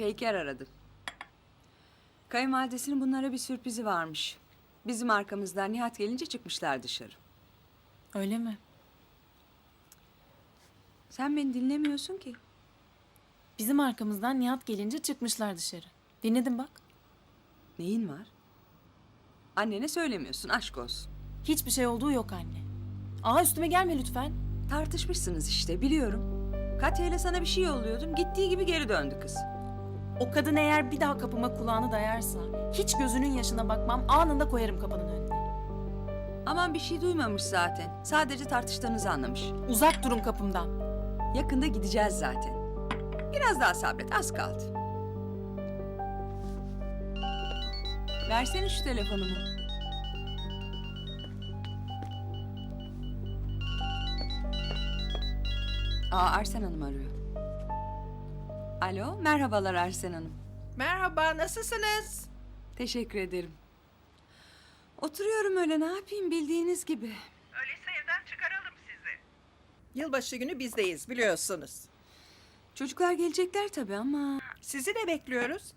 Peyker aradı. Kayınvalidesinin bunlara bir sürprizi varmış. Bizim arkamızdan Nihat gelince çıkmışlar dışarı. Öyle mi? Sen beni dinlemiyorsun ki. Bizim arkamızdan Nihat gelince çıkmışlar dışarı. Dinledim bak. Neyin var? Annene söylemiyorsun aşk olsun. Hiçbir şey olduğu yok anne. Aa üstüme gelme lütfen. Tartışmışsınız işte biliyorum. Katya ile sana bir şey yolluyordum. Gittiği gibi geri döndü kız. O kadın eğer bir daha kapıma kulağını dayarsa hiç gözünün yaşına bakmam anında koyarım kapının önüne. Aman bir şey duymamış zaten. Sadece tartıştığınızı anlamış. Uzak durun kapımdan. Yakında gideceğiz zaten. Biraz daha sabret az kaldı. Versene şu telefonumu. Aa Arsen Hanım arıyor. Alo, merhabalar Arsen Hanım. Merhaba, nasılsınız? Teşekkür ederim. Oturuyorum öyle ne yapayım bildiğiniz gibi. Öyleyse evden çıkaralım sizi. Yılbaşı günü bizdeyiz biliyorsunuz. Çocuklar gelecekler tabii ama... Sizi de bekliyoruz.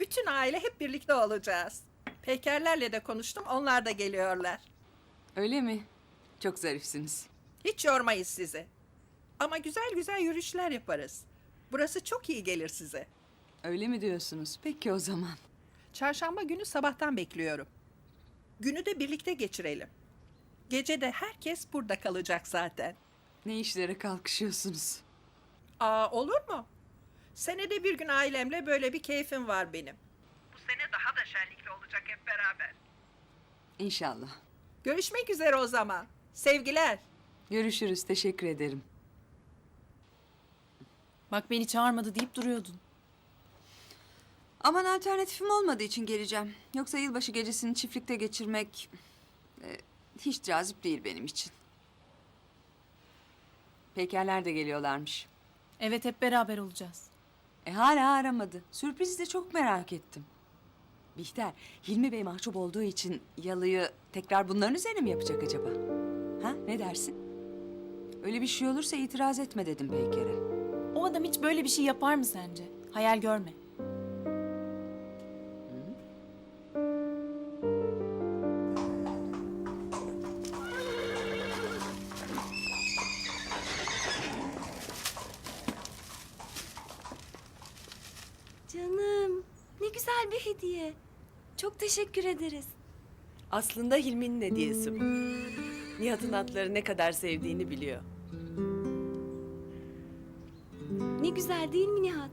Bütün aile hep birlikte olacağız. Peykerlerle de konuştum, onlar da geliyorlar. Öyle mi? Çok zarifsiniz. Hiç yormayız sizi. Ama güzel güzel yürüyüşler yaparız. Burası çok iyi gelir size. Öyle mi diyorsunuz? Peki o zaman. Çarşamba günü sabahtan bekliyorum. Günü de birlikte geçirelim. Gece de herkes burada kalacak zaten. Ne işlere kalkışıyorsunuz? Aa olur mu? Senede bir gün ailemle böyle bir keyfim var benim. Bu sene daha da şenlikli olacak hep beraber. İnşallah. Görüşmek üzere o zaman. Sevgiler. Görüşürüz. Teşekkür ederim. Bak beni çağırmadı deyip duruyordun. Aman alternatifim olmadığı için geleceğim. Yoksa yılbaşı gecesini çiftlikte geçirmek e, hiç cazip değil benim için. Pekerler de geliyorlarmış. Evet hep beraber olacağız. E hala aramadı. Sürprizi de çok merak ettim. Bihter, Hilmi Bey mahcup olduğu için yalıyı tekrar bunların üzerine mi yapacak acaba? Ha ne dersin? Öyle bir şey olursa itiraz etme dedim Peyker'e. O adam hiç böyle bir şey yapar mı sence? Hayal görme. Canım, ne güzel bir hediye. Çok teşekkür ederiz. Aslında Hilmi'nin hediyesi bu. Nihat'ın atları ne kadar sevdiğini biliyor. Güzel değil mi Nihat?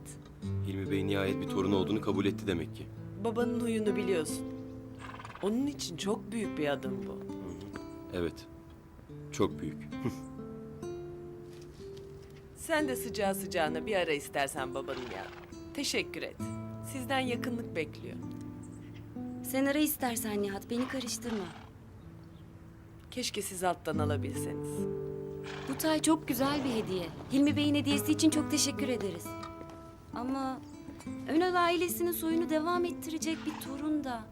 Hilmi Bey nihayet bir torun olduğunu kabul etti demek ki. Babanın huyunu biliyorsun. Onun için çok büyük bir adım bu. Evet. Çok büyük. Sen de sıcağı sıcağına bir ara istersen babanın ya. Teşekkür et. Sizden yakınlık bekliyor. Sen ara istersen Nihat, beni karıştırma. Keşke siz alttan alabilseniz. Bu tay çok güzel bir hediye. Hilmi Bey'in hediyesi için çok teşekkür ederiz. Ama Önal ailesinin soyunu devam ettirecek bir torun da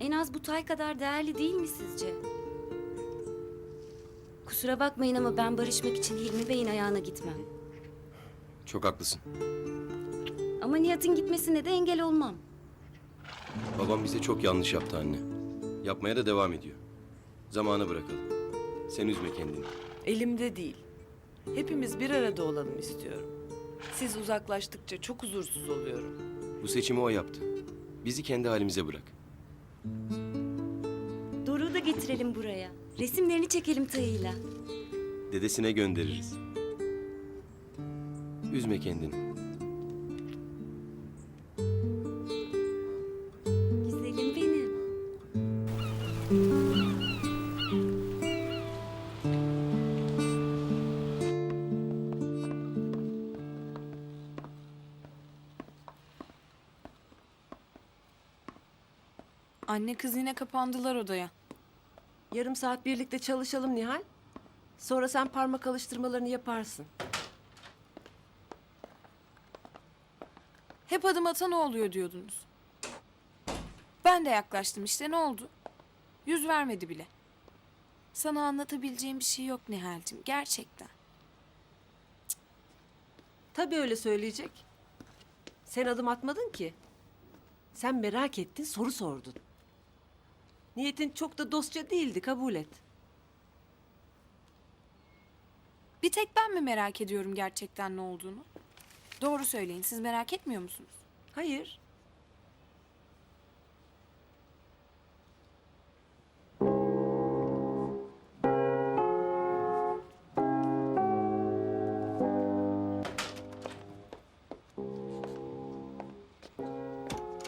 en az bu tay kadar değerli değil mi sizce? Kusura bakmayın ama ben barışmak için Hilmi Bey'in ayağına gitmem. Çok haklısın. Ama Nihat'ın gitmesine de engel olmam. Babam bize çok yanlış yaptı anne. Yapmaya da devam ediyor. Zamana bırakalım. Sen üzme kendini. Elimde değil. Hepimiz bir arada olalım istiyorum. Siz uzaklaştıkça çok huzursuz oluyorum. Bu seçimi o yaptı. Bizi kendi halimize bırak. Doruk'u da getirelim buraya. Resimlerini çekelim tayıyla. Dedesine göndeririz. Üzme kendini. Anne kız yine kapandılar odaya. Yarım saat birlikte çalışalım Nihal. Sonra sen parmak alıştırmalarını yaparsın. Hep adım atan oluyor diyordunuz. Ben de yaklaştım işte ne oldu? Yüz vermedi bile. Sana anlatabileceğim bir şey yok Nihal'cim gerçekten. Tabii öyle söyleyecek. Sen adım atmadın ki. Sen merak ettin, soru sordun. Niyetin çok da dostça değildi, kabul et. Bir tek ben mi merak ediyorum gerçekten ne olduğunu? Doğru söyleyin. Siz merak etmiyor musunuz? Hayır.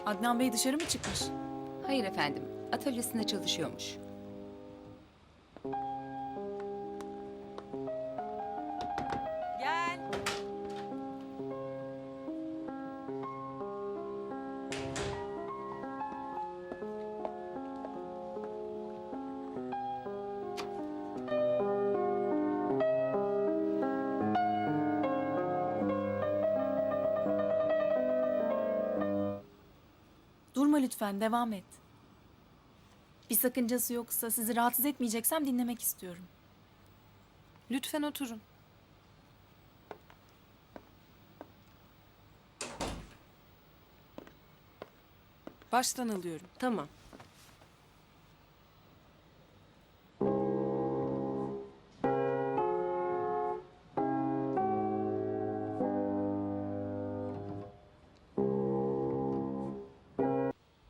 Adnan Bey dışarı mı çıkmış? Hayır efendim. Atölyesinde çalışıyormuş. Gel. Durma lütfen, devam et. Bir sakıncası yoksa sizi rahatsız etmeyeceksem dinlemek istiyorum. Lütfen oturun. Baştan alıyorum. Tamam.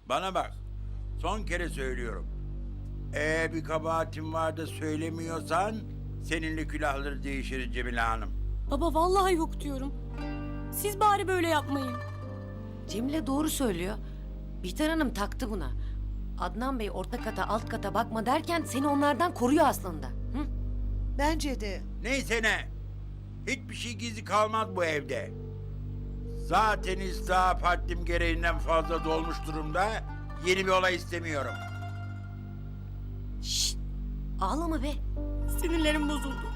Bana bak. Son kere söylüyorum. Eğer bir kabahatin var da söylemiyorsan seninle külahları değişiriz Cemile Hanım. Baba vallahi yok diyorum. Siz bari böyle yapmayın. Cemile doğru söylüyor. Bihter Hanım taktı buna. Adnan Bey orta kata alt kata bakma derken seni onlardan koruyor aslında. Hı? Bence de. Neyse ne. Hiçbir şey gizli kalmaz bu evde. Zaten istihap haddim gereğinden fazla dolmuş durumda. Yeni bir olay istemiyorum. Şşt! Ağlama be. Sinirlerim bozuldu.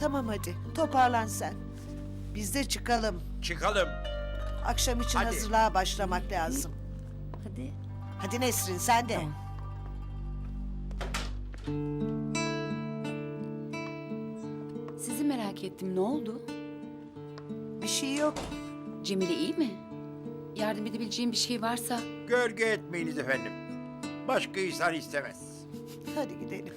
Tamam hadi toparlan sen. Biz de çıkalım. Çıkalım. Akşam için Hadi. hazırlığa başlamak lazım. Hadi. Hadi Nesrin sen de. Sizi merak ettim. Ne oldu? Bir şey yok. Cemile iyi mi? Yardım edebileceğim bir şey varsa Gölge etmeyiniz efendim. Başka insan istemez. Hadi gidelim.